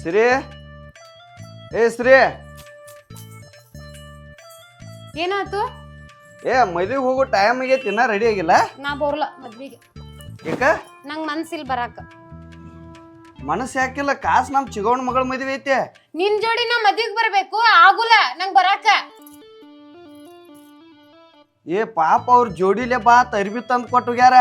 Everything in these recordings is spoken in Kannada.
ಶ್ರೀ ಏ ಶ್ರೀ ಏನಾಯ್ತು? ಏ ಮದುವೆಗೆ ಹೋಗೋ ಟೈಮ್ ಆಗೈತಿ ಇನ್ನ ರೆಡಿ ಆಗಿಲ್ಲ? ನಾ ಬರಲ್ಲ ಮದ್ವಿಗೆ. ಯಾಕ ನಂಗ್ ಮನ್ಸಿಲ್ ಬರಾಕ. ಮನಸ್ಸು ಯಾಕಿಲ್ಲ? ಕಾಸು ನಮ್ಮ ಚಿಗೋಣ ಮಗಳ ಮದುವೆ ಐತೆ. ನಿನ್ ಜೋಡಿ ನಾ ಮದ್ವಿಗ್ ಬರ್ಬೇಕು ಆಗುಲ್ಲ ನಂಗ್ ಬರಾಕ. ಏ ಪಾಪ ಅವ್ರ ಜೋಡಿಲೆ ಬಾ ತರ್ಬಿ ತಂದು ಕೊಟ್ಟೋಗ್ಯಾರ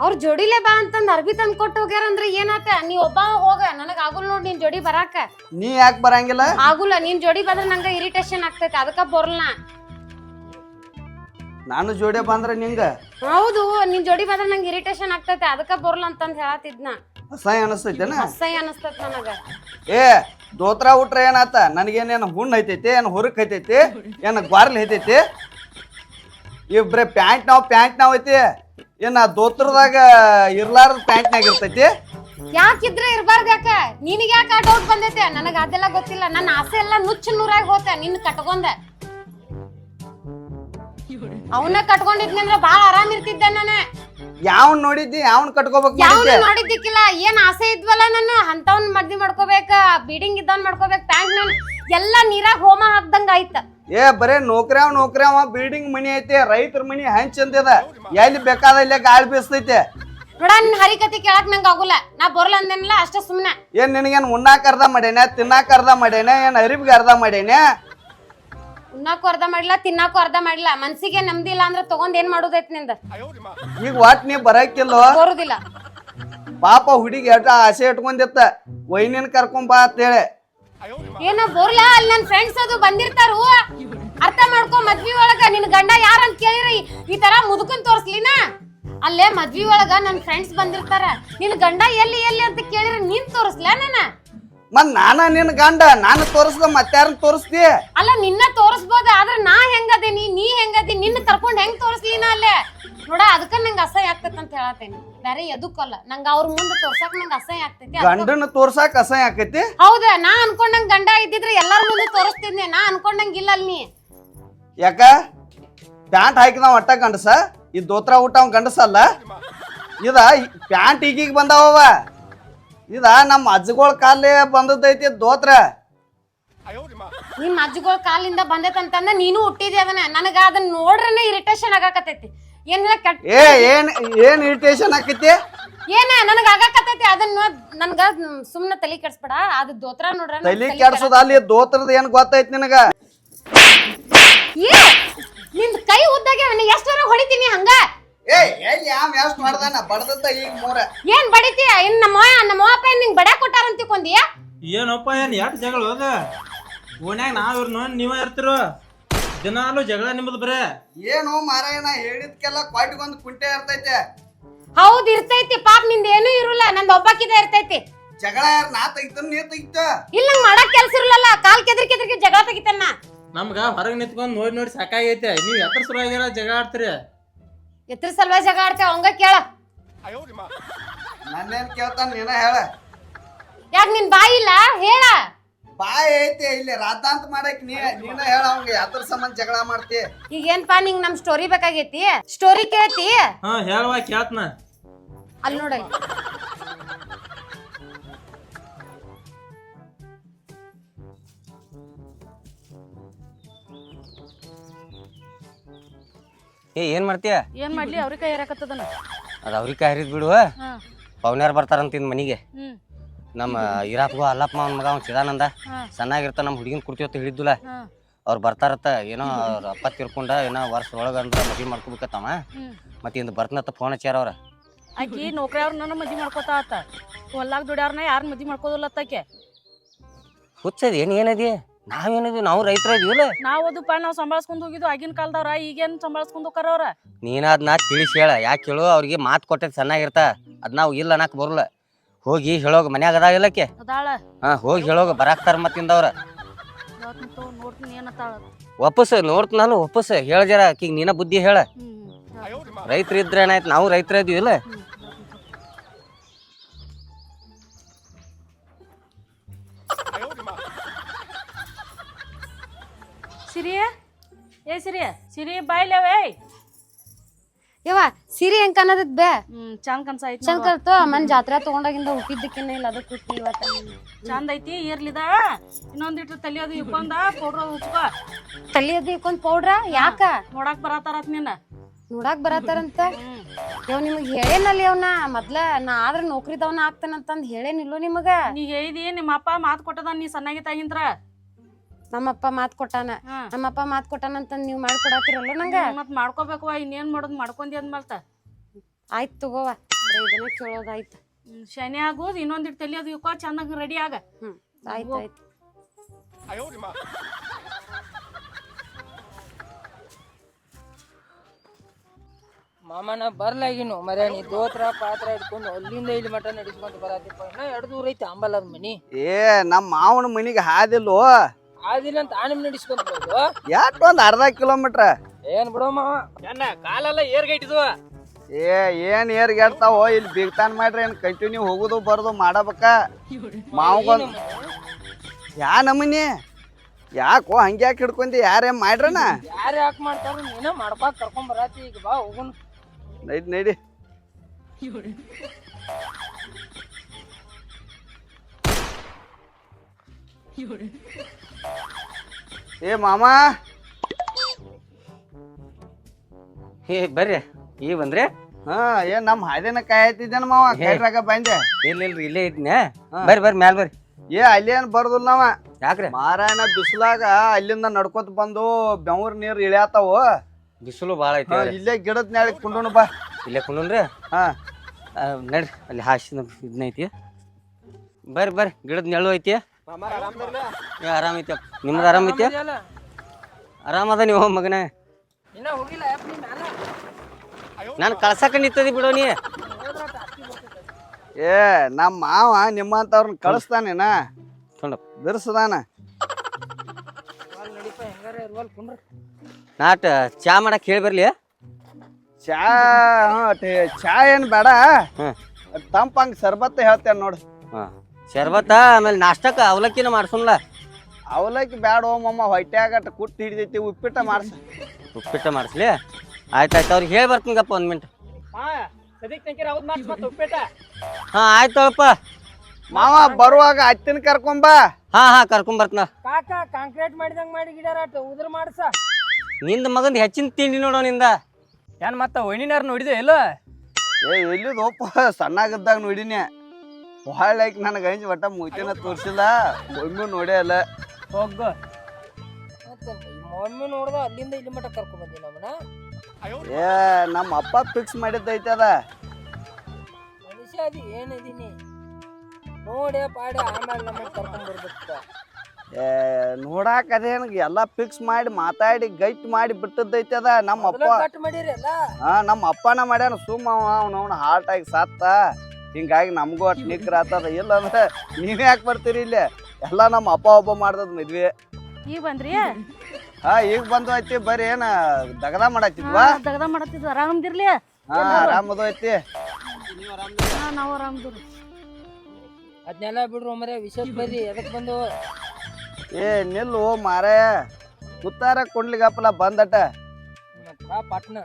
ಅವ್ರ ಜೋಡಿಲೆ ಬಾ ಅಂತಂದ್ ಅರ್ಬಿ ತಂದ್ ಕೊಟ್ಟು ಹೋಗ್ಯಾರ ಅಂದ್ರೆ ಏನಾತ? ನೀ ಒಬ್ಬ ಹೋಗ ನನಗ್ ಆಗುಲ್ ನೋಡ್ ನಿನ್ ಜೋಡಿ ಬರಾಕ. ನೀ ಯಾಕೆ ಬರಂಗಿಲ್ಲ? ಆಗುಲ್ಲ ನಿನ್ ಜೋಡಿ ಬಂದ್ರ ನಂಗ ಇರಿಟೇಷನ್ ಆಗ್ತೈತಿ ಅದಕ್ಕ ಬರಲ್ಲ ನಾನು ಜೋಡಿ ಬಂದ್ರೆ ನಿಂಗ? ಹೌದು ನಿನ್ ಜೋಡಿ ಬಂದ್ರ ನಂಗೆ ಇರಿಟೇಷನ್ ಆಗ್ತೈತಿ ಅದಕ್ಕ ಬರಲ್ಲ ಅಂತಂದ್ ಹೇಳತ್ತಿದ್ನ ಅಸಹ್ಯ ಅನಿಸ್ತೈತೇನ? ಅಸಹ್ಯ ಅನಸ್ತೈತಿ ನನಗ. ಏ ದೋತ್ರ ಉಟ್ರ ಏನಾತ? ನನಗೇನೇನು ಹುಣ್ಣು ಐತೈತಿ ಏನು ಹುರುಕ್ ಐತೈತಿ ಏನು ಗ್ವಾರ್ಲ್ ಐತೈತಿ ಇಬ್ರೆ ಪ್ಯಾಂಟ್ ನಾವು ಪ್ಯಾಂಟ್ ನಾವು ಐತಿ. ಏನ ದೋತ್ರದಾಗ ಇರ್ಲಾರ್ದ ಪ್ಯಾಂಟ್ನಾಗ ಇರ್ತೈತಿ. ಯಾಕಿದ್ರೆ ಇರ್ಬಾರ್ದು ಯಾಕ? ನಿನಗೆ ಆ ಡೌಟ್ ಬಂದೈತೆ? ನನಗ ಅದೆಲ್ಲ ಗೊತ್ತಿಲ್ಲ. ನನ್ನ ಆಸೆ ಎಲ್ಲ ನುಚ್ಚು ನೂರಾಗಿ ಹೋತ ನಿನ್ನ ಕಟ್ಕೊಂಡೆ. ಅವನ್ನ ಕಟ್ಕೊಂಡಿದ್ನಂದ್ರೆ ಬಾಳ ಆರಾಮ್ ಇರ್ತಿದ್ದೆ ನಾನು. ಯಾವನ್ ನೋಡಿದ್ದಿ ಯಾವನ್ ಕಟ್ಕೋಬೇಕು ಯಾವನು ನೋಡಿದ್ದಿಕ್ಕಿಲ್ಲ ಏನ್ ಆಸೆ ಇದ್ವಲ್ಲ ನಾನು ಅಂತವನ್ ಮದ್ವಿ ಮಾಡ್ಕೋಬೇಕ ಬೀಡಿಂಗ್ ಇದ್ದವನ್ ಮಾಡ್ಕೋಬೇಕ ಟ್ಯಾಂಕ್ ನಾನು ಎಲ್ಲಾ ನೀರಾಗ ಹೋಮ ಹಾಕ್ದಂಗ ಆಯ್ತ. ಏ ಬರೇ ನೌಕರ್ಯಾವ ನೌಕರ್ಯಾವ ಬಿಲ್ಡಿಂಗ್ ಮನಿ ಐತಿ ರೈತರ ಮನಿ ಹಂಚ್ ಅಂದಿದ ಎಲ್ಲಿ ಬೇಕಾದ ಇಲ್ಲೇ ಗಾಳಿ ಬೀಸ್ತೈತೆ ನೋಡ ನಿನ್ ಹರಿಕತಿ ಕೇಳಕ್ ನಂಗೆ ಆಗುಲ್ಲ. ನಾ ಬರಲ್ಲ ಅಂದೇನಲ್ಲ ಅಷ್ಟೇ ಸುಮ್ನೆ. ಏನ್ ನಿನಗೇನ್ ಉಣ್ಣಾಕ ಅರ್ಧ ಮಾಡೇನೆ ತಿನ್ನಾಕ ಅರ್ಧ ಮಾಡೇನೆ ಏನ್ ಅರಿವಿಗೆ ಅರ್ಧ ಮಾಡೇನ? ಉಣ್ಣಾಕು ಅರ್ಧ ಮಾಡಿಲ್ಲ ತಿನ್ನಾಕು ಅರ್ಧ ಮಾಡಿಲ್ಲ. ಮನ್ಸಿಗೆ ನೆಮ್ಮದಿ ಇಲ್ಲ ಅಂದ್ರೆ ತಗೊಂಡ್ ಏನ್ ಮಾಡೋದೈತ್ನಿಂದ? ಈಗ ವಾಟ್ ನೀ ಬರಕಿಲ್ಲ? ಬರುದಿಲ್ಲ. ಪಾಪ ಹುಡುಗಿ ಎಟ ಆಸೆ ಇಟ್ಕೊಂಡಿತ್ತ. ವೈನಿನ್ ಕರ್ಕೊಂಡ್ ಬಾ ಅಂತೇಳಿ. ಏನೋ ಬೋರ್ಲ ಅಲ್ಲಿ ನನ್ ಫ್ರೆಂಡ್ಸ್ ಅದು ಬಂದಿರ್ತಾರು ಅರ್ಥ ಮಾಡ್ಕೊ ಮದ್ವಿ ಒಳಗ. ನಿನ್ ಗಂಡ ಯಾರಂತ ಕೇಳಿರಿ. ಈ ತರ ಮುದುಕನ್ ತೋರ್ಸ್ಲಿನ? ಅಲ್ಲೇ ಮದ್ವಿ ಒಳಗ ನನ್ ಫ್ರೆಂಡ್ಸ್ ಬಂದಿರ್ತಾರ. ನಿನ್ ಗಂಡ ಎಲ್ಲಿ ಎಲ್ಲಿ ಅಂತ ಕೇಳಿರಿ ನೀನ್ ತೋರಿಸ್ಲಾ ನಾನ? ಮತ್ ನಾನ ನಿನ್ ಗಂಡ ನಾನು ತೋರಿಸ್ದ ಮತ್ತಾರನ್ ತೋರಿಸ್ತಿ ಅಲ್ಲ ನಿನ್ನ ತೋರಿಸ್ಬೋದ ಆದ್ರೆ ನಾ ಹೆಂಗದೀನಿ ನೀ ಹೆಂಗದಿ ನಿನ್ನ ಕರ್ಕೊಂಡ್ ಹೆಂಗ್ ನಾ ಅಲ್ಲೇ? ನೋಡ ಅದಕ್ಕ ನಂಗೆ ಅಸಹ್ಯ ಆಗ್ತೈತೆ ಅಂತ ಹೇಳತ್ತೇನಿ. ಬೇರೆ ಎದಕ್ಕಲ್ಲ ನಂಗೆ ಅವ್ರ ಮುಂದೆ ತೋರ್ಸಕ್ ನಂಗೆ ಅಸಹ್ಯ ಆಗ್ತೈತಿ ಗಂಡನ ತೋರ್ಸಾಕ ಅಸಹ್ಯ ಆಕೈತಿ ಹೌದ ನಾ ಅನ್ಕೊಂಡಂಗ್ ಗಂಡ ಇದ್ದಿದ್ರೆ ಎಲ್ಲಾರ ಮುಂದೆ ತೋರಿಸ್ತಿದ್ನೆ ನಾ ಅನ್ಕೊಂಡಂಗ್ ಇಲ್ಲ ಅಲ್ಲಿ ನೀ. ಯಾಕ? ಪ್ಯಾಂಟ್ ಹಾಕಿದ ಒಟ್ಟ ಗಂಡಸ? ಈ ದೋತ್ರ ಊಟ ಅವ್ನ್ ಗಂಡಸಲ್ಲ? ಇದ ಪ್ಯಾಂಟ್ ಈಗೀಗ ಬಂದಾವ ಇದ ನಮ್ಮ ಅಜ್ಜಗಳ ಕಾಲೇ ಬಂದದೈತಿ ದೋತ್ರ. ನಿಮ್ ಅಜ್ಜಗಳ ಕಾಲಿಂದ ಬಂದೈತಂತಂದ ನೀನು ಹುಟ್ಟಿದ್ಯ ಅದನ್ನ. ನನಗ ಅದನ್ನ ನೋಡ್ರನ ಇರಿಟೇಷನ್ ಆಗಾಕತೈತಿ ಏನಿಲ್ಲ ಕೆಟ್ಟ ಏ ಏನ್ ಏನ್ ಇರಿಟೇಷನ್ ಆಕೈತಿ? ಏನ ನನಗ ಆಗಾಕತೈತಿ ಅದನ್ನ ನನ್ಗ ಸುಮ್ನೆ ತಲಿ ಕೆಡ್ಸ್ಬೇಡ. ಅದು ದೋತ್ರ ನೋಡ್ರ ತಲಿ ಕೆಡ್ಸೋದ ಅಲ್ಲಿ ದೋತ್ರದ ಏನ್ ಗೊತ್ತೈತಿ ನಿನಗ? ಏ ನಿಂದ್ ಕೈ ಉದ್ದಾಗೆ ಎಷ್ಟರ ಹೊಡಿತೀನಿ ಹಂಗ? ಏ ಎಲ್ಲಿ ಯಾವ ಮಾಡ್ದಾನ? ಬಡದತ್ತ ಈಗ ಮೂರ. ಏನ್ ಬಡಿತೀಯ? ಇನ್ ನಮ್ಮ ನಮ್ಮ ಅಪ್ಪ ಏನ್ ನಿಂಗ್ ಬಡ ಕೊಟ್ಟಾರಂತ ತಿಳ್ಕೊಂದಿಯ ಏನಪ್ಪ ಏನ್ ಎಷ್ಟು ಜಗಳ ಹೋದ ಓನ್ಯಾಗ ನಾವ್ ಇವ್ರು ನೋಡಿ ನೀವೇ ಇರ್ತಿರು? ದಿನಾಲು ಜಗಳ ನಿಮ್ಮದು ಬರೇ. ಏನು ಮಾರಾಯಣ ಹೇಳಿದ್ಕೆಲ್ಲ ಕ್ವಾಟಿಗೊಂದು ಕುಂಟೆ ಇರ್ತೈತೆ. ಹೌದ್ ಇರ್ತೈತಿ. ಪಾಪ ನಿಂದ ಏನೂ ಇರುಲ್ಲ. ನಂದ್ ಒಬ್ಬಾಕಿದ ಇರ್ತೈತಿ. ಜಗಳ ಯಾರು ನಾ ತೆಗಿತಾನ ನೀ ತೆಗಿತ ಇಲ್ಲ ನಂಗ್ ಮಾಡಕ್ ಕೆಲ್ಸ ಇರಲ್ಲ ಕಾಲ್ ಕೆದ್ರಿ ಕೆದ್ರಿಗೆ ಜಗಳ ತೆಗಿತಾನ ನಮ್ಗ ಹೊರಗೆ ನಿಂತ್ಕೊಂಡ್ ನೋಡಿ ನೋಡಿ ಸಾಕಾಗೈತೆ. ನೀವ್ ಎತ್ತರ ಶುರು ಆಗ್ಯಾರ ಜಗಳ ಆಡ್ತೀರಿ. ಎತ್ರ ಸಲುವಾಗಿ ಜಗ ಆಡ್ತೇವ ಅವಂಗ ಕೇಳ. ನನ್ನೇನ್ ಕೇಳ್ತಾನ ನೀನ ಹೇಳ. ಯಾಕ ನಿನ್ ಬಾಯಿ ಇಲ್ಲ? ಹೇಳ. ಬಾಯಿ ಐತೆ ಇಲ್ಲಿ ರಾತಾಂತ ಮಾಡಕ್ ನೀ ನೀನ ಹೇಳ ಅವಂಗ ಯಾತ್ರ ಸಂಬಂಧ ಜಗಳ ಮಾಡ್ತಿ. ಈಗ ಏನ್ಪಾ ನಿಂಗ್ ನಮ್ ಸ್ಟೋರಿ ಬೇಕಾಗೈತಿ? ಸ್ಟೋರಿ ಕೇಳ್ತಿ? ಹಾ ಹೇಳುವ ಕೇಳ್ತನ. ಅಲ್ಲಿ ನೋಡಲ್ಲಿ. ಏ ಏನ್ ಮಾಡ್ತೀಯ? ಏನ್ ಮಾಡ್ಲಿ? ಅವ್ರಿಕಾಯಿ ಕೈ ಅದ ಅದು ಅವ್ರಿಗೆ ಹರಿದ್ ಬಿಡುವ ಪವನ್ಯಾರ್ ಬರ್ತಾರಂತ ಇನ್ ಮನಿಗೆ. ನಮ್ಮ ಇರಾಪ್ಗು ಅಲ್ಲಪ್ಪ ಅವ್ನ ಮಗ ಅವ್ನ ಚಿದಾನಂದ. ಸಣ್ಣಾಗಿರ್ತ ನಮ್ಮ ಹುಡುಗಿನ ಕುರ್ತಿ ಹೊತ್ತು ಹಾ. ಅವ್ರು ಬರ್ತಾರತ್ತ ಏನೋ ಅವ್ರ ಅಪ್ಪ ತಿರ್ಕೊಂಡ ಏನೋ ವರ್ಷ ಒಳಗ ಅಂದ್ರ ಮದ್ವಿ ಮಾಡ್ಕೋಬೇಕತ್ತವ. ಮತ್ತೆ ಇಂದ ಬರ್ತನತ್ತ ಫೋನ್ ಹಚ್ಚಾರ ಅವ್ರ. ಆಕಿ ನೌಕರಿ ಅವ್ರನ್ನ ಮದ್ವಿ ಮಾಡ್ಕೋತಾ ಆತ. ಹೊಲ್ದಾಗ ದುಡ್ಯಾರ್ನ ಯಾರು ಮದ್ವಿ ಮಾಡ್ಕೋದಿಲ್ಲ ಆಕೆ. ಹುಚ್ಚದಿ ಏನ್ ಏನದಿ ನಾವೇನದಿ ನಾವು ರೈತರ ಇದೀವಲ್ಲ ಅದು ಅದಪ್ಪ ನಾವು ಸಂಭಾಳ್ಸ್ಕೊಂಡ್ ಹೋಗಿದ್ದು ಆಗಿನ ಕಾಲದವ್ರ ಈಗೇನ್ ಸಂಭಾಳ್ಸ್ಕೊಂಡ್ ನೀನ ಅದನ್ನ ತಿಳಿಸಿ ಹೇಳ ಯಾಕೆ ಹೇಳು? ಅವ್ರಿಗೆ ಮಾತು ಕೊಟ್ಟದ್ ಚೆನ್ನಾಗಿರ್ತ ಅದ್ ನಾವು ಇಲ್ಲ ಅನ್ನಕ್ ಬರಲ್ಲ. ಹೋಗಿ ಹೇಳೋಗ ಮನ್ಯಾಗ ಅದಾವಿಲ್ಲಕ್ಕೆ ಅದಾಳ. ಹಾ ಹೋಗಿ ಹೇಳೋಗ ಬರಾಕ್ತಾರ ಮತ್ತಿಂದವ್ರ. ವಾಪಸ್ ತಗೋ ನೋಡ್ತೀನಿ ಏನತ್ತಾಳ ಒಪ್ಪಸ್ ನೋಡ್ತನಲ್ಲ ವಾಪಸ್. ಹೇಳ ಜರ ಆಕಿಗ್ ನೀನ ಬುದ್ಧಿ ಹೇಳ. ರೈತರ ಇದ್ರೆ ಏನಾಯ್ತು? ನಾವು ರೈತರ ಇದೀವಿಲ್ಲ ಹ್ಮ್. ಏ ಸಿರಿ ಸಿರಿ ಬಾಯ್ಲವೇ ಯವ್ವ ಸೀರೆ ಹೆಂಗ್ ಕಾಣದತ್ ಬೇ? ಹ್ಮ್ ಚಂದ ಕನ್ಸ ಐತಿ. ಚಂದ ಕಲ್ತು ಮನ್ ಜಾತ್ರೆ ತಗೊಂಡಾಗಿಂದ ಉಪ್ಪಿದ್ದಕ್ಕಿನ್ನ ಇಲ್ಲ ಅದಕ್ಕೆ ಹುಟ್ಟಿ ಇವತ್ತ ಚಂದ ಐತಿ ಇರ್ಲಿದ. ಇನ್ನೊಂದಿಟ್ಟು ತಲಿ ಅದು ಇಕ್ಕೊಂದ ಪೌಡ್ರ ಉಚ್ಕೋ ತಲಿಯೋದು ಅದು ಇಕ್ಕೊಂದ್ ಪೌಡ್ರ ಯಾಕ? ನೋಡಾಕ್ ಬರತಾರತ್ ನಿನ್ನ ನೋಡಾಕ್ ಬರತಾರಂತ ಯವ್ ನಿಮಗ್ ಹೇಳೇನಲ್ಲಿ ಅವ್ನ ಮೊದ್ಲ ನಾ ಆದ್ರ ನೌಕರಿದವನ ಆಗ್ತಾನಂತಂದ್ ಹೇಳೇನಿಲ್ಲೋ ನಿಮಗ. ನೀ ಹೇಳಿದಿ ನಿಮ್ಮ ಅಪ್ಪ ಮಾತು ಕೊಟ್ಟದ ನೀ ಸಣ್ಣಾಗಿದ್ದಾಗಿಂತ್ರ ನಮ್ಮಪ್ಪ ಮಾತ್ ಕೊಟ್ಟಾನ. ನಮ್ಮಪ್ಪ ಮಾತ್ ಅಂತ ನೀವ್ ಮಾಡ್ಕೊಡಾತಿರಲ್ಲ ನಂಗ? ಮತ್ ಮಾಡ್ಕೋಬೇಕು ಇನ್ನೇನ್ ಮಾಡೋದು ಮಾಡ್ಕೊಂಡಿ ಅಂದ್ಮಲ್ತ. ಆಯ್ತ್ ತಗೋವ ಬರೀ ಇದನ್ನ ಕೇಳೋದಾಯ್ತು ಶನಿ ಆಗೋದು ಇನ್ನೊಂದಿಟ್ಟು ತಲಿ ಅದು ಇಕ್ಕೋ ಚೆನ್ನಾಗ್ ರೆಡಿ ಆಗ. ಹ್ಮ್ ಆಯ್ತ್ ಆಯ್ತು. ಮಾಮನ ಬರ್ಲಾಗಿನು ಮರ ನೀ ದೋತ್ರ ಪಾತ್ರ ಹಿಡ್ಕೊಂಡು ಅಲ್ಲಿಂದ ಇಲ್ಲಿ ಮಟ ನಡೆಸ್ಕೊಂಡು ಬರತ್ತಿಪ್ಪ ಇನ್ನ ಎರಡು ದೂರ ಐತಿ ಅಂಬಲದ ಮನಿ. ಏ ನಮ್ಮ ಮಾವನ ಮನಿಗೆ ಹಾದಿಲ್ಲೋ ಆದಿಲ್ಲ ಅಂತ ಆನಿಮ್ ನಡಿಸ್ಕೊಂತ ಹೋಗು ಯಾಟ್ ಒಂದ್ ಅರ್ಧ ಕಿಲೋಮೀಟ್ರ್? ಏನ್ ಬಿಡಮ್ಮ ಮಾವ. ಏನ ಕಾಲೆಲ್ಲ ಏರ್ಗೈಟಿದ್ವ ಏ ಏನ್ ಏರ್ಗೆಡ್ತಾವೋ ಇಲ್ಲಿ ಬಿಗ್ತಾನ್ ಮಾಡ್ರಿ ಏನ್ ಕಂಟಿನ್ಯೂ ಹೋಗುದು ಬರೋದು ಮಾಡಬೇಕ? ಮಾವಗೊಂದ್ ಯಾ ನಮನಿ? ಯಾಕೋ ಹಂಗ್ಯಾಕ್ ಹಿಡ್ಕೊಂಡಿ ಯಾರೇನ್ ಮಾಡ್ರನ? ಯಾರು ಯಾಕೆ ಮಾಡ್ತಾರ? ನೀನ ಮಾಡ್ಬಾ ಕರ್ಕೊಂಡ್ ಬರತ್ತಿ ಈಗ ಬಾ ಹೋಗುನ್. ನಡಿ ನಡಿ. ಏ ಮಾಮ. ಏ ಬರ್ರಿ. ಈ ಬಂದ್ರೆ? ಹಾ ಏನ್ ನಮ್ ಹಾದಿನ ಕಾಯತಿದ್ದೇನ ಮಾವ? ಕೈಟ್ರಾಗ ಬಂದೆ. ಇಲ್ಲ ಇಲ್ರಿ ಇಲ್ಲೇ ಇದ್ನೆ. ಬರ್ರಿ ಬರ್ರಿ ಮ್ಯಾಲ್ ಬರ್ರಿ. ಏ ಅಲ್ಲೇನ್ ಬರ್ದಿಲ್ಲ ನಾವ? ಯಾಕ್ರಿ? ಮಾರಾಯಣ ಬಿಸಿಲಾಗ ಅಲ್ಲಿಂದ ನಡ್ಕೊತ ಬಂದು ಬೆವ್ರ ನೀರ್ ಇಳಿಯತ್ತಾವ ಬಿಸಿಲು ಭಾಳ ಐತಿ ಇಲ್ಲೇ ಗಿಡದ ನ್ಯಾಳಿ ಕುಂಡೋಣ ಬಾ. ಇಲ್ಲೇ ಕುಂಡ್ರಿ ಹಾ. ನಡ್ರಿ ಅಲ್ಲಿ ಹಾಸಿನ ಇದನ್ನ ಐತಿ. ಬರ್ರಿ ಬರ್ರಿ ಗಿಡದ ನೆಳು ಐತಿ. ಏ ಆರಾಮ್ ಐತಿ. ನಿಮ್ದು ಆರಾಮ ಐತಿ? ನಿಮ್ಮ ಆರಾಮ್ ಅದ ನೀವು ಮಗನ. ನಾನು ಕಳ್ಸಕ ನಿಂತದಿ ಬಿಡೋ ನೀ. ಏ ನಮ್ಮ ಮಾವ ನಿಮ್ಮಂತವ್ರನ್ನ ಕಳಿಸ್ತಾನೇನ ಬಿರ್ಸದಾನ. ನಾಟ ಚಾ ಮಾಡಕ್ ಹೇಳಿ ಬರ್ಲಿ ಚಾ ಚಾ ಏನ್ ಬೇಡ. ತಂಪಂಗ್ ಸರ್ಬತ್ತ ಹೇಳ್ತೇನೆ ನೋಡು. ಹಾ. ಶರ್ಬತ್ತ ಆಮೇಲೆ ನಾಷ್ಟಕ್ಕ ಅವಲಕ್ಕಿನ ಮಾಡ್ಸೋಣ ಅವಲಕ್ಕಿ ಬೇಡ ಮಮ್ಮ ಹೊಟ್ಯಾಗಟ್ಟ ಕುಟ್ಟು ಹಿಡಿದೈತಿ ಉಪ್ಪಿಟ್ಟ ಮಾಡ್ಸ. ಉಪ್ಪಿಟ್ಟ ಮಾಡಿಸ್ಲಿ? ಆಯ್ತಾಯ್ತು ಅವ್ರಿಗೆ ಹೇಳಿ ಬರ್ತೀನಿಗಪ್ಪ ಒಂದು ಮಿನಿಟ್ ಹಾ ಆಯ್ತಪ್ಪ ಮಾವ ಬರುವಾಗ ಅತ್ತಿನ ಕರ್ಕೊಂಬ ಹಾ ಹಾ ಕರ್ಕೊಂಡ್ ಬರ್ತನ. ಕಾಕ ಕಾಂಕ್ರೀಟ್ ಮಾಡಿದಂಗ್ ಮಾಡಿ ಗಿಡಾರಾಟ ಉದ್ರ ಮಾಡ್ಸ. ನಿಂದ ಮಗನ್ ಹೆಚ್ಚಿನ ತಿಂಡಿ ನೋಡೋ ನಿಂದ. ಏನ್ ಮತ್ತ ವೈನಿನಾರ ನೋಡಿದೆ ಇಲ್ಲ ಏ ಎಲ್ಲಿದೋಪ ಸಣ್ಣಾಗಿದ್ದಾಗ ನೋಡಿನಿ. ಹೊಳ್ಳಾಕಿ ನನಗೆ ಅಂಜಿ ಒಟ್ಟ ಮುಗಿನ ತೋರಿಸಿಲ್ಲ. ಒಮ್ಮೆ ನೋಡೇ ಅಲ್ಲ. ಹೋಗು ಒಮ್ಮೆ ನೋಡ್ದ ಅಲ್ಲಿಂದ ಇಲ್ಲಿ ಮಟ್ಟ ಕರ್ಕೊಂಡ್ ಬಂದಿ ನಮ್ಮನ ಏ ನಮ್ಮ ಅಪ್ಪ ಫಿಕ್ಸ್ ಮಾಡಿದ್ದೈತೆ ಅದ. ಮನುಷ್ಯ ಅದು ಏನಿದೀನಿ ನೋಡಿ ಪಾಡಿ ಆಮೇಲೆ ನಮ್ಮ ಕರ್ಕೊಂಡ್ ಬರ್ಬೇಕು ಏ ನೋಡಾಕ ಅದೇನಿಗೆ ಎಲ್ಲ ಫಿಕ್ಸ್ ಮಾಡಿ ಮಾತಾಡಿ ಗೈಟ್ ಮಾಡಿ ಬಿಟ್ಟದ್ದೈತೆ ಅದ. ನಮ್ಮ ಅಪ್ಪ ಕಟ್ ಮಾಡಿರಿ ಅಲ್ಲ ಹಾ ನಮ್ಮ ಅಪ್ಪನ ಮಾಡ್ಯಾನ. ಸುಮ್ಮ ಅವನ ಹಾರ್ಟ್ ಆಗಿ ಸತ್ತ. ಹಿಂಗಾಗಿ ನಮಗೂ ಅಷ್ಟು ನಿಖರ ಆತದ ಇಲ್ಲ ಅಂದ್ರೆ ನೀವೇ ಯಾಕೆ ಬರ್ತೀರಿ ಇಲ್ಲಿ? ಎಲ್ಲ ನಮ್ಮ ಅಪ್ಪ ಒಬ್ಬ ಮಾಡ್ದದ್ ಮದ್ವೆ. ಈಗ ಬಂದ್ರಿ? ಹಾ ಈಗ ಬಂದು ಐತಿ ಬರ್ರಿ ಏನ ದಗದ ಮಾಡತ್ತಿದ್ವಾ ದಗದ ಮಾಡತ್ತಿದ್ವಿ ಆರಾಮದಿರ್ಲಿ ಹಾ ಆರಾಮದು ಐತಿ ಹಾ ನಾವು ಆರಾಮದಿರಿ ಅದನ್ನೆಲ್ಲ ಬಿಡ್ರಿ ಮರೆ ವಿಶೇಷ ಬರ್ರಿ. ಅದಕ್ಕೆ ಬಂದು? ಏ ನಿಲ್ಲು ಮಾರೇ ಕುತ್ತಾರ ಕೊಡ್ಲಿಗಪ್ಪಲ ಬಂದಟ. ಪಟ್ನ.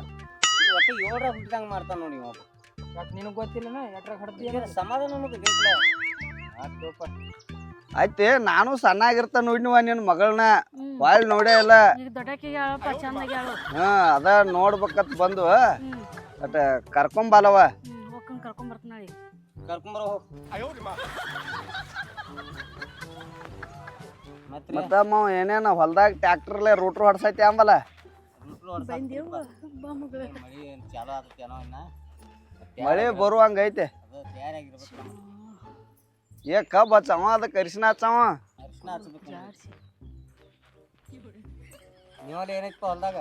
ಒಟ್ಟು ಏಳ್ರ ಹುಟ್ಟಿದಂಗೆ ಮಾಡ್ತಾನ ನೋಡಿ ಇವ. ಯಾಕೆ ನಿನಗ್ ಗೊತ್ತಿಲ್ಲನ ಎಟ್ರಾಗ ಹಡ್ತಿ ಈಗ ಸಮಾಧಾನ ಅನ್ನೋದು ಬೇಕಲ್ಲ. ಐತಿ ನಾನು ಸಣ್ಣಾಗಿರ್ತ ನೋಡಿನವ ನಿನ್ ಮಗಳನ್ನ. ಬಾಳ್ ನೋಡೇ ಇಲ್ಲ. ಈಗ ದೊಡ್ಡಕ್ಕೆ ಹೇಳಪ್ಪ ಚಂದಾಗಿ ಹೇಳು. ಹಾ ಅದ ನೋಡ್ಬೇಕತ್ ಬಂದು. ಬಟ್ ಕರ್ಕೊಂಬಾಲವ ಹೋಗ್ಕೊಂಡ್ ಕರ್ಕೊಂಬರೋ ಮತ್ತೆ ಮಾವ ಏನೇನ ಹೊಲ್ದಾಗ ಟ್ಯಾಕ್ಟರ್ಲೆ ರೂಟ್ರು ಹೊಡ್ಸೈತಿ ಅಂಬಲ್ಲ ಮಳಿ ಚಾಲು ಆಗ್ತೇನೋ ಇನ್ನ? ಮಳೆ ಬರುವಂಗ ಐತೆ ಅದು ತಯಾರಾಗಿರ್ಬೇಕು ಏ ಕಬ್ ಹಚ್ಚವ ಅದಕ್ಕೆ ಅರಿಶಿನ ಹಚ್ಚವ? ನೀವಲ್ಲಿ ಏನೈತಪ್ಪ ಹೊಲ್ದಾಗ?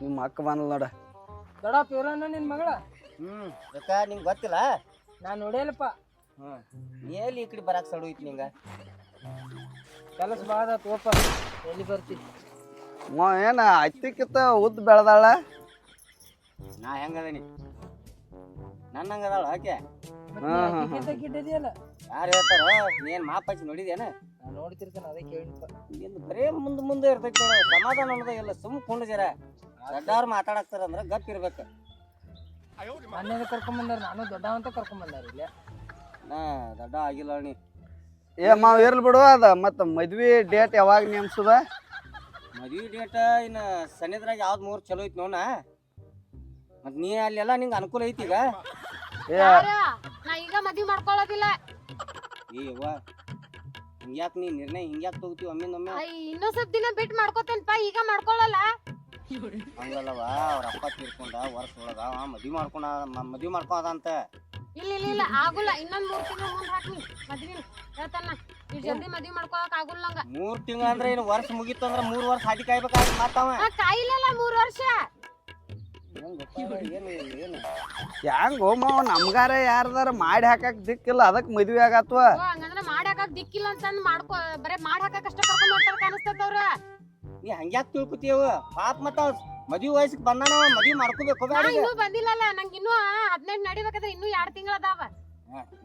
ನಿಮ್ಮ ಅಕ್ಕ ಬಂದ್ಲ ನೋಡ. ದೊಡ್ಡ ಪೇರನ ನಿನ್ ಮಗಳ? ಹ್ಮ್ ಯಾಕ ನಿಂಗೆ ಗೊತ್ತಿಲ್ಲ? ನಾನು ನೋಡೇಲಪ್ಪ ಹ್ಮ್ ನೀ ಎಲ್ಲಿ ಈ ಕಡೆ ಬರಾಕ್ ಸಡು ಐತಿ ನಿಂಗ? ಕೆಲಸ ಬಾದ ತೋಪ. ಎಲ್ಲಿ ಬರ್ತಿ? ಮ ಏನ ಹತ್ತಿಕ್ಕಿತ್ತ ಉದ್ದ ಬೆಳೆದಾಳ? ನಾ ಹೆಂಗದೀನಿ ನನ್ನ ಹಂಗದಾಳ ಆಕೆ. ಗಿಡ್ಡದಿಯಲ್ಲ ಯಾರು ಹೇಳ್ತಾರ ನೀನ್ ಮಾಪ್ ಹಚ್ಚಿ ನೋಡಿದೇನ ನಾನು ನೋಡ್ತಿರ್ತೇನೆ ಅದೇ ಕೇಳಿಪ್ಪ ನಿಂದು ಬರೇ ಮುಂದೆ ಮುಂದೆ ಇರ್ತೈತಿ ನೋಡು ಸಮಾಧಾನ ಅನ್ನೋದ ಇಲ್ಲ ಸುಮ್ ಕುಂಡ ಜರ ದೊಡ್ಡವ್ರು ಮಾತಾಡಕ್ತಾರ ಅಂದ್ರೆ ಗಪ್ ಇರ್ಬೇಕು. ಮನ್ಯಾಗ ಕರ್ಕೊಂಡ್ ಬಂದಾರ ನಾನು ದೊಡ್ಡವಂತ ಕರ್ಕೊಂಡ್ ಬಂದಾರ ಇಲ್ಲಿ. ನಾ ದೊಡ್ಡ ಆಗಿಲ್ಲ ನೀ ಏ ಮಾವ್ ಇರ್ಲಿ ಬಿಡು ಅದ ಮತ್ತ ಮದ್ವಿ ಡೇಟ್ ಯಾವಾಗ ನೇಮ್ಸುದ? ಮದ್ವಿ ಡೇಟ್ ಇನ್ನ ಸನಿದ್ರಾಗ ಯಾವ್ದು ಮೂರ್ ಚಲೋ ಐತಿ ನೋಡ ಮತ್ ನೀ ಅಲ್ಲೆಲ್ಲ ನಿಂಗೆ ಅನುಕೂಲ ಐತಿ ಈಗ? ಏ? ನಾ ಈಗ ಮದ್ವಿ ಮಾಡ್ಕೊಳ್ಳೋದಿಲ್ಲ ಏ ಅವ್ವ ಹಿಂಗ್ಯಾಕ್ ನೀ ನಿರ್ಣಯ ಹಿಂಗ್ಯಾಕ್ ತಗೋತೀವಿ ಒಮ್ಮಿಂದೊಮ್ಮೆ? ಐ, ಇನ್ನೂ ಸ್ವಲ್ಪ ದಿನ ಬಿಟ್ಟು ಮಾಡ್ಕೋತೇನಪ್ಪ ಈಗ ಮಾಡ್ಕೊಳ್ಳಲ್ಲ ಹಂಗಲ್ಲವ ಅವ್ರ ಅಪ್ಪ ತೀರ್ಕೊಂಡ ವರ್ಷ ಒಳಗ ಅವ ಮದ್ವಿ ಮಾಡ್ಕೊಂಡ ಮ- ಮದ್ವಿ ಮಾಡ್ಕೋದ ಅಂತ. ಇಲ್ಲ ಇಲ್ಲ ಇಲ್ಲ ಆಗುಲ್ಲ. ಇನ್ನೊಂದ್ ಮೂರ್ ತಿಂಗಳು ಮುಂದ್ ಹಾಕ್ನಿ. ಮದ್ವಿ ಹೇಳ್ತಾನ ಈ ಜಲ್ದಿ ಮದ್ವಿ ಮಾಡ್ಕೊಳಕ್ ಆಗುಲ್ಲ ನಂಗ ಮೂರ್ ತಿಂಗಳ ಅಂದ್ರೆ ಏನು ವರ್ಷ ಮುಗೀತು ಅಂದ್ರ ಮೂರ್ ವರ್ಷ ಹಾದಿ ಕಾಯ್ಬೇಕಾಗಿ ಮಾತಾವ ನಾ ಕಾಯಿಲೆಲ್ಲ ಮೂರ್ ವರ್ಷ. ಏನು ಏನು ಹ್ಯಾಂಗೋ ಮಾವ ನಮ್ಗಾರ ಯಾರ್ದಾರ ಮಾಡಿ ಹಾಕಕ್ ದಿಕ್ಕಿಲ್ಲ ಅದಕ್ಕೆ ಮದ್ವಿ ಆಗತ್ವ? ಹಂಗಂದ್ರ ಮಾಡಿ ಹಾಕಕ್ ದಿಕ್ಕಿಲ್ಲ ಅಂತಂದ್ ಮಾಡ್ಕೋ ಬರೇ ಮಾಡಿ ಹಾಕಕ್ ಅಷ್ಟ ಕರ್ಕೊಂಡ್ ಹೋಗ್ತಾರ ಕಾಣಿಸ್ತದವ್ರ ನೀ ಹಂಗ್ಯಾಕ್ ತಿಳ್ಕೊತೀವ ಪಾಪ ಮತ್ತ ಮದ್ವಿ ವಯಸ್ಸಿಗೆ ಬಂದಾನ ಮದ್ವಿ ಮಾಡ್ಕೋಬೇಕು ನಾ. ಇನ್ನೂ ಬಂದಿಲ್ಲಲ್ಲ ನಂಗೆ ಇನ್ನೂ ಹದಿನೆಂಟು ನಡಿಬೇಕಾದ್ರೆ ಇನ್ನೂ ಎರಡು ತಿಂಗಳದಾವ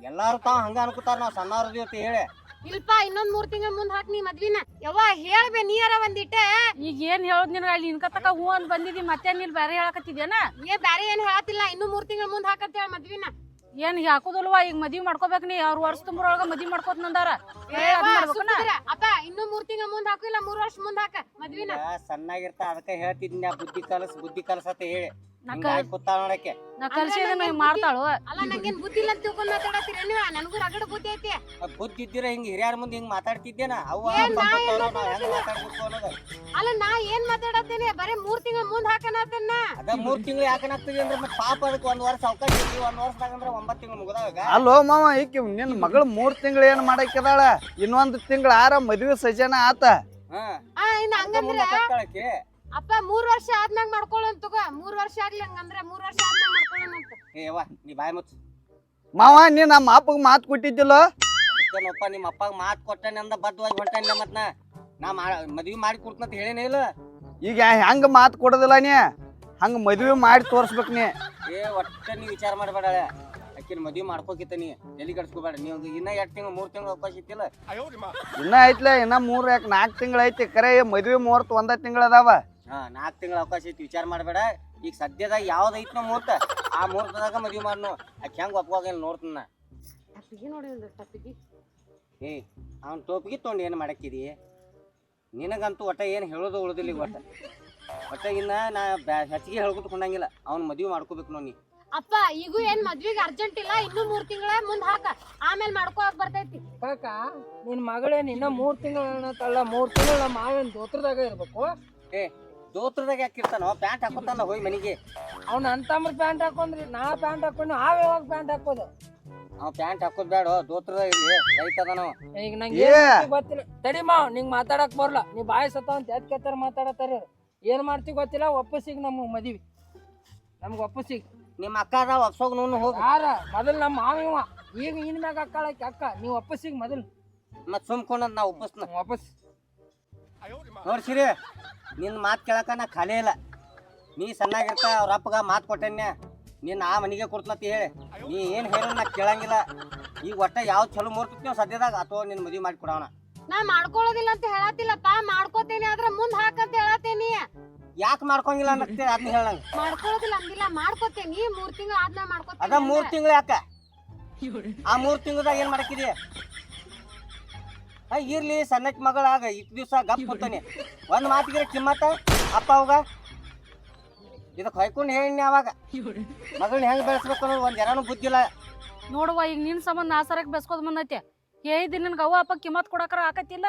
ಎಲ್ಲಾರು ತಾವ್ ಹಂಗ ಅನ್ಕೋತಾರ ನಾವ್ ಸಣ್ಣವ್ರದಿ ಅಂತ ಹೇಳಿ. ಇಲ್ಪ ಇನ್ನೊಂದ್ ಮೂರ್ ತಿಂಗಳ ಮುಂದ್ ಹಾಕ್ನಿ ಮದ್ವಿನ. ಯವ್ವ ಹೇಳ್ಬೆ ನೀರ ಒಂದಿಟ್ಟ? ಈಗ ಏನ್ ಹೇಳೋದ್ ನಿನಗ? ಅಲ್ಲಿ ನಿನ್ಕತಕ ಹೂ ಅಂತ ಬಂದಿದಿ ಮತ್ತೆ ನೀನ್ ಬೇರೆ ಹೇಳಕತ್ತಿದ್ಯಾನ? ಏ ಬ್ಯಾರೆ ಏನ್ ಹೇಳತಿಲ್ಲ ಇನ್ನು ಮೂರ್ ತಿಂಗಳ ಮುಂದ್ ಹಾಕಂತ ಹೇಳ ಮದ್ವಿನ. ಏನ್ ಹಾಕೋದಲ್ವಾ? ಈಗ ಮದ್ವಿ ಮಾಡ್ಕೋಬೇಕ್ ನೀ ಅವ್ರ ವರ್ಷ ತುಂಬರೊಳಗ ಮದ್ವಿ ಮಾಡ್ಕೋತ ನಂದಾರ. ಅಪ್ಪ ಇನ್ನು ಮೂರ್ ತಿಂಗಳ ಮುಂದ್ ಹಾಕಿಲ್ಲ ಇಲ್ಲ ಮೂರ್ ವರ್ಷ ಮುಂದ್ ಹಾಕ ಮದ್ವಿನ. ಸಣ್ಣಾಗಿರ್ತ ಅದಕ್ಕ ಹೇಳ್ತಿದ್ನ ಬುದ್ಧಿ ಕಲಸ್ ಬುದ್ಧಿ ಕಲಸತ್ತ ಹೇಳಿ. ನಾ ಕೂತಾಳ ನೋಡಕ್ಕೆ ನಾ ಕಲ್ಸಿದನ ಮಾಡ್ತಾಳು. ಅಲ್ಲ ನಂಗೇನ್ ಬುದ್ಧಿ ಇಲ್ಲ ಅಂತ ತಿಳ್ಕೊಂಡ್ ಮಾತಾಡತ್ತೀರ ನೀವು? ನನಗೂ ರಗಡ ಬುದ್ಧಿ ಐತಿ. ಆ ಬುದ್ಧಿ ಇದ್ದೀರ ಹಿಂಗ ಹಿರಿಯರ ಮುಂದೆ ಹಿಂಗ ಮಾತಾಡ್ತಿದ್ದೇನ? ಅವ್ವ ಏನ್ ನಾ ಏನ್ ತೋರೋ ನಾವ್ ಹೆಂಗ್ ಮಾತಾಡ್ತೀನಿ? ಮಾತಾಡ್ಬೇಕು ಅನ್ನೋದು. ಅಲ್ಲ ನಾ ಏನ್ ಮಾತಾಡತ್ತೇನೆ? ಬರೇ ಮೂರ್ ತಿಂಗಳ ಮುಂದ್ ಹಾಕನತ್ತನ್ನ ಅದ ಮೂರ್ ತಿಂಗಳು ಯಾಕನಾಗ್ತದೆ ಅಂದ್ರೆ ಮತ್ತೆ ಪಾಪ ಅದಕ್ಕೆ ಒಂದ್ ವರ್ಷ ಅವಕಾಶ ಐತಿ ಒಂದ್ ವರ್ಷದಾಗ ಅಂದ್ರೆ ಒಂಬತ್ತು ತಿಂಗಳು ಮುಗ್ದಾಗ ಅಲ್ಲೋ ಮಾವ ಈಕಿ ನಿನ್ ಮಗಳು ಮೂರ್ ತಿಂಗಳು ಏನ್ ಮಾಡಕ್ಕಿದಾಳ ಇನ್ನೊಂದ್ ತಿಂಗಳ ಆರ ಮದ್ವೆ ಸಜನ ಆತ. ಹಾ. ಆ ಇನ್ನ ಹಂಗಂದ್ರ ಅಪ್ಪ ಮೂರ್ ವರ್ಷ ಆದ್ಮ್ಯಾಗ ಮಾಡ್ಕೊಳ್ಳೋಣ ತಗೋ. ಮೂರ್ ವರ್ಷ ಆಗ್ಲಿ ಹಂಗಂದ್ರ ಮೂರ್ ವರ್ಷ ಆದ್ಮ್ಯಾಗ ಮಾಡ್ಕೊಳ್ಳೋಣ ಅಂತ. ಏ ಅವ್ವ ನೀ ಬಾಯ್ ಮುಚ್ಚ. ಮಾವ ನೀ ನಮ್ಮ ಅಪ್ಪಗ್ ಮಾತು ಕೊಟ್ಟಿದ್ದಿಲ್ಲ? ಅದಕ್ಕೇನಪ್ಪ ನಿಮ್ಮ ಅಪ್ಪಗೆ ಮಾತು ಕೊಟ್ಟನೆ ಅಂದ ಬದ್ಧವಾಗಿ ಹೊಂಟಾನಿಲ್ಲ ಮತ್ ನಾ ನಾ ಮಾ ಮದ್ವಿ ಮಾಡಿ ಕೊಡ್ತಂತ ಹೇಳೇನೇ ಇಲ್ಲ. ಈಗ ಹೆಂಗ್ ಮಾತು ಕೊಡೋದಿಲ್ಲ ನೀ? ಹಂಗ ಮದ್ವಿ ಮಾಡಿ ತೋರ್ಸ್ಬೇಕ್ ನೀ. ಏ ಒಟ್ಟ ನೀ ವಿಚಾರ ಮಾಡಬೇಡ ಆಕಿನ ಮದ್ವಿ ಮಾಡ್ಕೋಕಿತ್ತ ನೀ. ಎಲ್ಲಿ ಕಟ್ಸ್ಕೋಬೇಡ. ನೀವು ಇನ್ನ ಎರಡು ತಿಂಗಳು ಮೂರು ತಿಂಗಳು ಅವಕಾಶ ಇತ್ತಿಲ್ಲ. ಇನ್ನ ಐತ್ಲೆ ಇನ್ನ ಮೂರ್ ಯಾಕೆ ನಾಲ್ಕು ತಿಂಗಳು ಐತಿ. ಕರೆ ಮದ್ವಿ ಮುಹೂರ್ತ ಒಂದ ತಿಂಗಳು ಅದಾವ. ಹಾ ನಾಲ್ಕು ತಿಂಗಳ ಅವಕಾಶ ಐತಿ ವಿಚಾರ ಮಾಡಬೇಡ. ಈಗ ಸದ್ಯದಾಗ ಯಾವ್ದು ಐತಿ ನಮ್ಮ ಮುಹೂರ್ತ ಆ ಮುಹೂರ್ತದಾಗ ಮದ್ವಿ ಮಾಡ್ನು. ಆಕೆ ಹೆಂಗ ಒಪ್ಕೋಗಿಲ್ಲ ನೋಡ್ತೀನಿ. ನಾ ಏ ಅವ್ನ ಟೋಪಿಗೆ ತೊಗೊಂಡು ಏನು ಮಾಡಕ್ಕಿದಿ? ನಿನಗಂತೂ ಒಟ್ಟ ಏನು ಹೇಳೋದು ಉಳಿದಿಲ್ಲ ಈಗ ಒಟ್ಟ. ಒಟ್ಟ ಇನ್ನ ನಾ ಬ್ಯಾ- ಹೆಚ್ಚಿಗೆ ಹೇಳ್ಕೊಟ್ಕೊಂಡಂಗಿಲ್ಲ ಅವ್ನ ಮದ್ವಿ ಮಾಡ್ಕೋಬೇಕು ನೋಡಿ ಅಪ್ಪ ಈಗೂ ಏನ್ ಮದ್ವಿಗೆ ಅರ್ಜೆಂಟ್ ಇಲ್ಲ ಇನ್ನು ಮೂರ್ ತಿಂಗಳ ಮುಂದ್ ಹಾಕ. ಆಮೇಲೆ ಮಾಡ್ಕೋಕ್ ಬರ್ತೈತಿ. ಕಾಕ ನಿನ್ ಮಗಳೇನ್ ಇನ್ನ ಮೂರ್ ತಿಂಗಳ ತಳ್ಳ ಮೂರು ತಿಂಗಳು ಮಾವಿನ ಮಾವನ್ ದೋತ್ರದಾಗ ಇರ್ಬೇಕು? ದೋತ್ರದಾಗ ಯಾಕಿರ್ತಾನೋ ಪ್ಯಾಂಟ್ ಹಾಕೋತಾನ ಹೋಗಿ ಮನೆಗೆ. ಅವ್ನ ಅಂತಂಬ್ರ ಪ್ಯಾಂಟ್ ಹಾಕೊಂಡ್ರಿ ನಾ ಪ್ಯಾಂಟ್ ಹಾಕೊಂಡು ನಾವ್ ಯಾವಾಗ ಪ್ಯಾಂಟ್ ಹಾಕೋದು? ಅವ್ ಪ್ಯಾಂಟ್ ಹಾಕೋದ್ ಬೇಡ ದೋತ್ರದಾಗ ಇಲ್ಲಿ ರೈತ ಈಗ ನಂಗೆ ಏ! ಗೊತ್ತಿಲ್ಲ. ತಡಿ ಮಾವ್ ನಿಂಗ್ ಮಾತಾಡಕ್ ಬರಲ್ಲ ನೀ ಬಾಯ್ ಸತ್ತ ಅಂತ ಎದ್ ಕೆತ್ತಾರ ಮಾತಾಡತ್ತಾರ ಏನ್ ಮಾಡ್ತಿ ಗೊತ್ತಿಲ್ಲ ಒಪ್ಪಸಿಗ್ ನಮ್ಗ್ ಮದಿವಿ. ನಮ್ಗ್ ಒಪ್ಪಸಿಗ್ ನಿಮ್ಮ ಅಕ್ಕ ಅದ ಒಪ್ಸೋಗ್ ನೋನು ಹೋಗಿ. ಯಾರ? ಮೊದಲ್ ನಮ್ಮ ಮಾವಿವ ಈಗ ಇನ್ ಮ್ಯಾಗ ಅಕ್ಕಾಳಕ್ಕೆ ಅಕ್ಕ. ನೀವ್ ಒಪ್ಪಸಿಗ್ ಮೊದಲ್. ಮತ್ ಸುಮ್ಕೊಂಡ್ ನಾ ಒಪ್ಪಸ್ನ ವಾಪಸ್. ನೋಡ್ಸಿರಿ ನಿನ್ನ ಮಾತು ಕೇಳಕ ನಾ ಖಾಲಿ ಇಲ್ಲ. ನೀ ಸಣ್ಣಾಗಿರ್ತ ಅವ್ರ ಅಪ್ಪಗ ಮಾತು ಕೊಟ್ಟೆನ್ಯ ನಿನ್ನ ಆ ಮನೆಗೆ ಕೊಡ್ತಲತ್ತಿ ಹೇಳಿ. ನೀ ಏನು ಹೇಳೋ ನಾ ಕೇಳಂಗಿಲ್ಲ. ಈಗ ಒಟ್ಟ ಯಾವ ಚಲೋ ಮೂರ್ತೈತಿ ನೀವು ಸದ್ಯದಾಗ ಅಥವಾ ನಿನ್ನ ಮದುವೆ ಮಾಡಿ ಕೊಡೋಣ. ನಾ ಮಾಡ್ಕೊಳ್ಳೋದಿಲ್ಲ ಅಂತ ಹೇಳತ್ತಿಲ್ಲಪ್ಪ. ಮಾಡ್ಕೋತೇನೆ ಆದ್ರೆ ಮುಂದ್ ಹಾಕಂತ ಹೇಳತ್ತೇನಿ. ಯಾಕೆ ಮಾಡ್ಕೊಂಗಿಲ್ಲ ಅನ್ನತ್ತೆ ಅದನ್ನ ಹೇಳಂಗ ಮಾಡ್ಕೊಳ್ಳೋದಿಲ್ಲ ಅಂದಿಲ್ಲ ಮಾಡ್ಕೋತೇನಿ. ಮೂರ್ ತಿಂಗಳು ಆದ್ಮೇಲೆ ಅದ ಮಾಡ್ಕೋತೇನಿ ಮೂರ್ ತಿಂಗಳು ಯಾಕ? ಆ ಮೂರ್ ತಿಂಗಳದಾಗ ಏನ್ ಮಾಡಕ್ಕಿದಿ? ಇರ್ಲಿ ಸಣ್ಣಕ್ ಮಗಳಾಗ ಇಟ್ ದಿವ್ಸ ಗಪ್ ಕೊಡ್ತಾನೆ ಒಂದ್ ಮಾತಿಗೆ ಕಿಮ್ಮತ್ತ ಅಪ್ಪ ಅವಾಗ ಇದಕ್ ಹೊಯ್ಕೊಂಡು ಹೇಳಿ ಅವಾಗ. ಮಗಳನ್ನ ಹೆಂಗ್ ಬೆಳೆಸ್ಬೇಕು ಅನ್ನೋದು ಒಂದ್ ಜನನು ಬುದ್ಧಿಲ್ಲ ನೋಡುವ ಈಗ ನಿನ್ ಸಂಬಂಧ ಆಸರಕ್ ಸರಕ್ ಬೆಸ್ಕೋದ್ ಬಂದೈತೆ. ಹೇಳಿದ್ ನಿನ್ಗ ಅವ್ವ ಅಪ್ಪ ಕಿಮ್ಮತ್ ಕೊಡಕರ ಆಕತ್ತಿಲ್ಲ.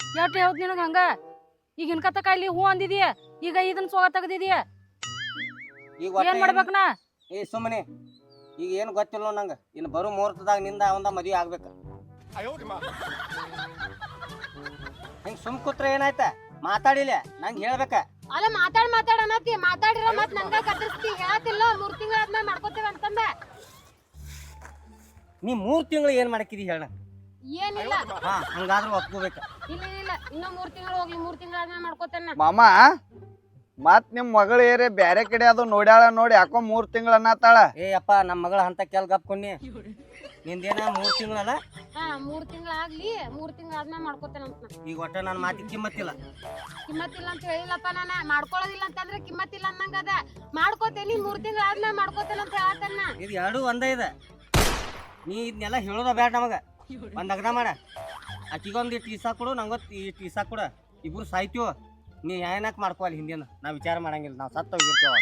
ಯಾಟ್ ಹೇಳ್ದ್ ನಿನಗ ಹಂಗ? ಈಗ ಇನ್ಕತಕ ಕಾಯ್ಲಿ ಹೂ ಅಂದಿದೀಯ? ಈಗ ಇದನ್ ಸೋಗ ತೆಗ್ದಿದೀಯ? ಈಗ ಒಟ್ಟ ಏನ್ ಮಾಡ್ಬೇಕನ? ಏ ಸುಮ್ಮನೆ ಈಗ ಏನು ಗೊತ್ತಿಲ್ಲ ನಂಗೆ. ಇನ್ನು ಬರೋ ಮುಹೂರ್ತದಾಗ ನಿಂದ ಅವಂದ ಮದುವೆ ಆಗ್ಬೇಕು. ಹಿಂಗೆ ಸುಮ್ ಕೂತ್ರ ಏನಾಯ್ತ? ಮಾತಾಡಿಲ್ಲ ನಂಗೆ ಹೇಳ್ಬೇಕ. ಅಲ್ಲ ಮಾತಾಡ್ ಮಾತಾಡ ಅನ್ನತ್ತಿ ಮಾತಾಡಿರ ಮತ್ ನಂಗ ಕತ್ತರಿಸ್ತಿ. ಹೇಳತ್ತಿಲ್ಲ ಮೂರ್ ತಿಂಗಳ ಆದ್ಮೇಲೆ ಮಾಡ್ಕೋತೇವ ಅಂತಂದ. ನೀ ಮೂರು ತಿಂಗಳು ಏನು ಮಾಡಕಿದಿ ಹೇಳ? ಏನಿಲ್ಲ. ಹಾ ಹಂಗಾದ್ರೂ ಒಪ್ಕೋಬೇಕ. ಇಲ್ಲ ಇಲ್ಲ ಇನ್ನೂ ಮೂರ್ ತಿಂಗಳು ಹೋಗ್ಲಿ ಮೂರ್ ತಿಂಗಳ ಆದ್ಮೇಲೆ ಮಾಡ್ಕೋತೇನ ಮಾಮ ಮತ್ ನಿಮ್ ಮಗಳು ಏರೇ ಬ್ಯಾರೆ ಕಡೆ ಅದು ನೋಡ್ಯಾಳ ನೋಡಿ ಯಾಕೋ ಮೂರ್ ತಿಂಗಳ ಅನ್ನತ್ತಾಳ ಏ ಅಪ್ಪ ನಮ್ಮ ಮಗಳ ಅಂತ ಕೆಲ್ ಗಪ್ಕೊಂಡಿ ನಿಂದೇನ ಮೂರ್ ತಿಂಗಳಲ್ಲ? ಹಾ ಮೂರ್ ತಿಂಗಳಾಗ್ಲಿ ಮೂರ್ ತಿಂಗಳ ಆದ್ಮೇಲೆ ಮಾಡ್ಕೋತೇನಂತ ನಾ. ಈಗ ಒಟ್ಟ ನನ್ನ ಮಾತಿಗೆ ಕಿಮ್ಮತ್ತಿಲ್ಲ. ಕಿಮ್ಮತ್ತಿಲ್ಲ ಅಂತ ಹೇಳಿಲ್ಲಪ್ಪ ನಾನ. ಮಾಡ್ಕೊಳ್ಳೋದಿಲ್ಲ ಅಂತಂದ್ರೆ ಕಿಮ್ಮತ್ತಿಲ್ಲ ಅನ್ನಂಗ ಅದ. ಮಾಡ್ಕೋತೇನಿ ಮೂರ್ ತಿಂಗಳ ಆದ್ಮೇಲೆ ಮಾಡ್ಕೋತೇನೆ ಅಂತ ಹೇಳತ್ತೇನ ಇದು ಎರಡು ಒಂದೇ ಇದೆ. ನೀ ಇದನ್ನೆಲ್ಲ ಹೇಳೋದ ಬೇಡ ನಮಗ. ಒಂದ್ ಮಾಡ. ಮಾಡ ಆಕಿಗೊಂದು ಟೀಸಾ ಕೊಡು ನಂಗೊತ್ತು ಈ ಟೀಸಾ ಕೊಡು. ಇಬ್ರು ಸಾಯ್ತೀವ. ನೀ ಏನಕ್ಕೆ ಮಾಡ್ಕೋಲ್ಲ ಹಿಂದಿನ? ನಾವು ವಿಚಾರ ಮಾಡಂಗಿಲ್ಲ. ನಾವು ಸತ್ತ ಹೋಗಿರ್ತೇವ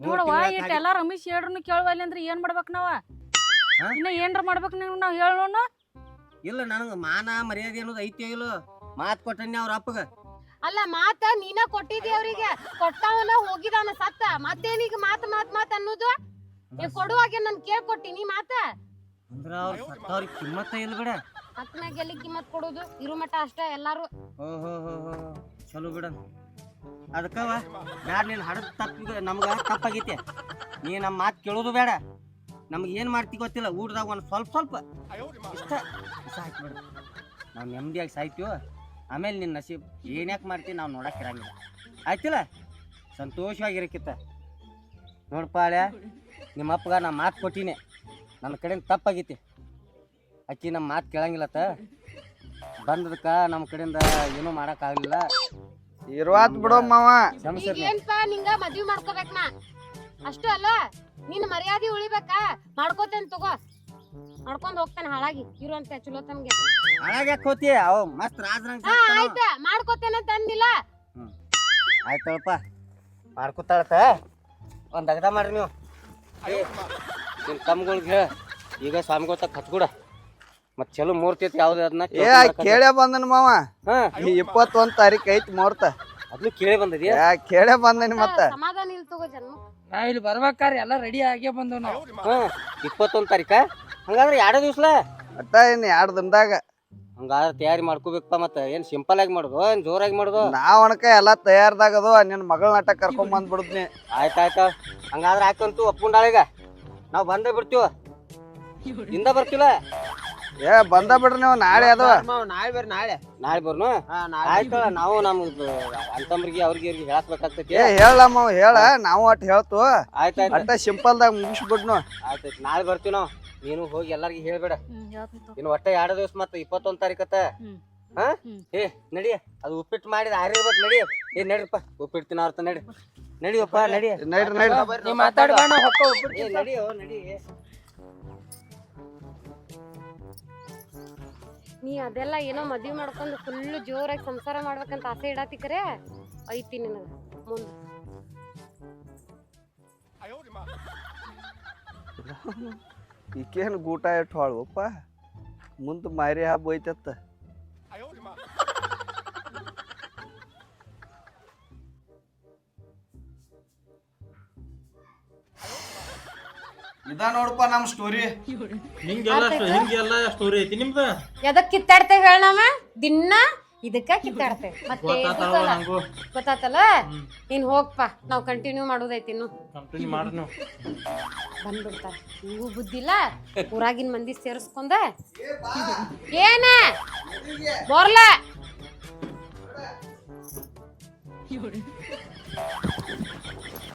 ನೋಡವ್ವ ಇಟ್ಟೆಲ್ಲ ರಮೇಶ್ ಹೇಳ್ರು ಕೇಳುವಲ್ಲಿ ಅಂದ್ರೆ ಏನ್ ಮಾಡ್ಬೇಕು ನಾವ? ಇನ್ನ ಏನ್ರ ಮಾಡ್ಬೇಕು ನೀವು ನಾವು ಹೇಳೋಣ? ಇಲ್ಲ ನನಗೆ ಮಾನ ಮರ್ಯಾದೆ ಅನ್ನೋದು ಐತಿ ಇಲ್ಲ. ಮಾತು ಕೊಟ್ಟನ್ನಿ ಅವ್ರ ಅಪ್ಪಗ. ಅಲ್ಲ ಮಾತ ನೀನ ಕೊಟ್ಟಿದ್ದಿ ಅವ್ರಿಗೆ. ಕೊಟ್ಟವನ ಹೋಗಿದಾನ ಸತ್ತ. ಮತ್ತೇನೀಗ ಮಾತ್ ಮಾತ್ ಮಾತ್ ಅನ್ನೋದು? ನೀ ಕೊಡುವಾಗ ನನ್ ಕೇಳ್ಕೊಟ್ಟಿನಿ ಮಾತ. ಅಂದ್ರ ಅವ್ರ ಸತ್ತವ್ರಿಗೆ ಕಿಮ್ಮತ್ತ ಇಲ್ಲ ಬಿಡ. ಹತ್ನಾಗ ಎಲ್ಲಿ ಕಿಮ್ಮತ್ ಕೊಡೋದು? ಇರು ಮಠ ಅಷ್ಟೇ ಎಲ್ಲಾರು. ಓಹೋ ಚಲೋ ಬಿಡ. ಅದಕ್ಕವ ಬ್ಯಾಡ ನೀನ್ ಹಡದ್ ತಪ್ಪ ನಮ್ಗೆ ತಪ್ಪಾಗೈತೆ. ನೀ ನಮ್ಮ ಮಾತು ಕೇಳೋದು ಬೇಡ ನಮ್ಗೆ ಏನು ಮಾಡ್ತಿ ಗೊತ್ತಿಲ್ಲ ಊಟದಾಗ ಒಂದು ಸ್ವಲ್ಪ ಸ್ವಲ್ಪ. ಇಷ್ಟ. ಇಷ್ಟ ಹಾಕ್ಬಿಡ ನಾವು ನೆಮ್ಮದಿಯಾಗಿ ಸಾಯ್ತೀವೋ. ಆಮೇಲೆ ನಿನ್ನ ನಸೀಬ್ ಏನ್ಯಾಕೆ ಮಾಡ್ತೀವಿ ನಾವು ನೋಡಕ್ಕೆ ಇರಂಗಿಲ್ಲ. ಆಯ್ತಿಲ್ಲ? ಸಂತೋಷವಾಗಿರಕ್ಕಿತ್ತ ನೋಡಪ್ಪ ನಿಮ್ಮ ಅಪ್ಪಗ ನಾ ಮಾತು ಕೊಟ್ಟಿನಿ. ನನ್ನ ಕಡೆಯಿಂದ ತಪ್ಪಾಗೈತಿ. ಅಕ್ಕಿ ನಮ್ಮ ಮಾತು ಕೇಳಂಗಿಲ್ಲತ್ತ. ಬಂದದಕ್ಕೆ ನಮ್ಮ ಕಡೆಯಿಂದ ಏನೂ ಮಾಡೋಕ್ಕಾಗಲಿಲ್ಲ ಇರುವಾತ್ ಬಿಡೋ ಮಾವ. ಸಮಸ್ಯೆ ಕ್ಷಮಿಸಿರ್ಲಿ ಏನ್ಪ ನಿಂಗ ಮದ್ವಿ ಮಾಡ್ಕೋಬೇಕ್ ನಾ? ಅಷ್ಟು ಅಲ್ಲ? ನಿನ್ ಮರ್ಯಾದೆ ಉಳಿಬೇಕಾ? ಮಾಡ್ಕೋತೇನ್ ತಗೋ. ಮಾಡ್ಕೊಂಡ್ ಹೋಗ್ತಾನೆ ಹಾಳಾಗಿ. ಇರುವಂತ ಚಲೋ ತಮ್ಗೆ ಹಾಳಾಗಿ ಯಾಕೆ ಹೋತಿ ಅವ್ ಮಸ್ತ್ ರಾಜ್ರಂಗ್ ಹಾ ಆಯ್ತ. ಮಾಡ್ಕೋತೇನೆ ಅಂತ ಅಂದಿಲ್ಲ. ಆಯ್ತಪ್ಪ. ಮಾಡ್ಕೊತಾಳತ ಒಂದು ಅಗದ ಮಾಡ್ರಿ ನೀವು. ನಿಮ್ ನಿಮ್ಮ ತಮ್ಗಳ್ಗೆ ಹೇಳ. ಈಗ ಸ್ವಾಮಿಗಳ ತಕ್ಕ ಹಚ್ಕೊಡ ಮತ್ತೆ ಚಲೋ ಮೂರ್ತಿ ಐತಿ ಯಾವ್ದು ಅದನ್ನ ಏ ಕೇಳೇ ಬಂದನ ಮಾವ. ಹಾ. ಈ ಇಪ್ಪತ್ತೊಂದ್ ತಾರೀಕು ಐತಿ ಮುಹೂರ್ತ. ಅದನ್ನು ಕೇಳಿ ಬಂದಿದ್ಯಾ? ಕೇಳೇ ಬಂದನಿ ಮತ್ತ. ಸಮಾಧಾನ ಇಲ್ ತಗೋ ಜನ್ಮ. ನಾವ್ ಇಲ್ಲಿ ಬರ್ಬೇಕಾರ ಎಲ್ಲ ರೆಡಿ ಆಗೇ ಬಂದವ್ ನಾವು. ಹಾ ಇಪ್ಪತ್ತೊಂದು ತಾರೀಕ? ಹಂಗಾದ್ರೆ ಎರಡು ದಿವ್ಸಲ? ಅಟ್ಟ ಇನ್ನು ಎರಡು ದಿನದಾಗ. ಹಂಗಾದ್ರೆ ತಯಾರಿ ಮಾಡ್ಕೋಬೇಕಪ್ಪ ಮತ್ತೆ. ಏನು ಸಿಂಪಲ್ ಆಗಿ ಮಾಡೋದು ಏನ್ ಜೋರಾಗಿ ಮಾಡೋದು ನಾವ್ ಎಲ್ಲ ಎಲ್ಲಾ ತಯಾರ್ದಾಗದು ನಿನ್ನ ಮಗಳ ನಾಟ ಕರ್ಕೊಂಡ್ ಬಂದ್ಬಿಡುದ್ನಿ. ಆಯ್ತಾಯ್ತ. ಆಯ್ತಾಯ್ತು ಹಂಗಾದ್ರೆ ಆಯ್ತಂತೂ ಒಪ್ಕೊಂಡಾಳೀಗ. ನಾವು ಬಂದೇ ಬಿಡ್ತೀವ ಹಿಂದ ಬರ್ತಿಲ್ಲ ಏ ಬಂದ ಬಿಡ್ರಿ ನೀವು ನಾಳೆ ಅದು. ನಾಳೆ ಬರ್ರಿ ನಾಳೆ. ನಾಳೆ ಬರ್ನು? ಆಯ್ತು ನಾವು ನಮ್ ಅಂತಂಬ್ರಿಗೆ ಅವ್ರಿಗೆ ಇವ್ರಿಗೆ ಹೇಳಕ್ಬೇಕಾಗ್ತೈತಿ. ಏ ಹೇಳ ಮಾವ ಹೇಳ ನಾವು ಅಟ್ ಹೇಳ್ತು. ಆಯ್ತಾಯ್ತು ಅಟ್ಟ ಸಿಂಪಲ್ದಾಗ ಮುಗಿಸ್ಬಿಡ್ನು ಆಯ್ತಾಯ್ತು ನಾಳೆ ಬರ್ತೀವಿ ನಾವು. ನೀನು ಹೋಗಿ ಎಲ್ಲಾರ್ಗಿ ಹೇಳ್ಬೇಡ. ಇನ್ನು ಒಟ್ಟ ಎರಡು ದಿವಸ ಮತ್ತೆ ಇಪ್ಪತ್ತೊಂದ್ ತಾರೀಕತ್ತ ಹಾ? ಏ ನಡಿ. ಅದು ಉಪ್ಪಿಟ್ಟು ಮಾಡಿದ ಆರಿರ್ಬೇಕು ನಡಿ. ಏ ನಡಿಪ್ಪ. ಉಪ್ಪಿಟ್ಟು ತಿನ್ನೋರ್ತ ನಡಿ. ನಡಿಯಪ್ಪ ನಡಿ. ನಡಿ ನಡ್ರಿ ಮಾತಾಡ್ಬೇಡ ನಾ ಹೊಕ್ಕ ಏ ನಡಿಯೋ ನಡಿ. ನೀ ಅದೆಲ್ಲ ಏನೋ ಮದ್ವೆ ಮಾಡ್ಕೊಂಡು ಫುಲ್ ಜೋರಾಗಿ ಸಂಸಾರ ಮಾಡ್ಬೇಕಂತ ಆಸೆ ಇಡಾತಿಕರೆ ಐತಿ ನಿನಗೆ ಮುಂದೆ. ಈಕೇನು ಗೂಟ ಇಟ್ಟು ಹಾಳುವಪ್ಪ? ಮುಂದೆ ಮಾರಿ ಹಬ್ಬ ಐತತ್ತ ಇದ ನೋಡಪ್ಪ ನಮ್ ಸ್ಟೋರಿ ಹಿಂಗೆಲ್ಲ ಹಿಂಗೆಲ್ಲ ಸ್ಟೋರಿ ಐತಿ ನಿಮ್ದು? ಎದಕ್ ಕಿತ್ತಾಡ್ತೇವೆ ಹೇಳ ನಾವ? ದಿನ ಇದಕ್ಕ ಕಿತ್ತಾಡ್ತೇವೆ. ಮತ್ತೆ ಗೊತ್ತಾತಾವ ನಂಗೂ. ಗೊತ್ತಾತಲ್ಲ? ನೀನ್ ಹೋಗ್ಪ. ನಾವ್ ಕಂಟಿನ್ಯೂ ಮಾಡೋದೈತಿ ಇನ್ನು. ಕಂಪ್ನಿ ಮಾಡ್ರಿ ನೀವು. ಬಂದ್ಬಿಡ್ತಾರ ನೀವು ಬುದ್ಧಿಲ್ಲ ಊರಾಗಿನ ಮಂದಿ ಸೇರಿಸ್ಕೊಂಡ. ಏನ? ಬರ್ಲ.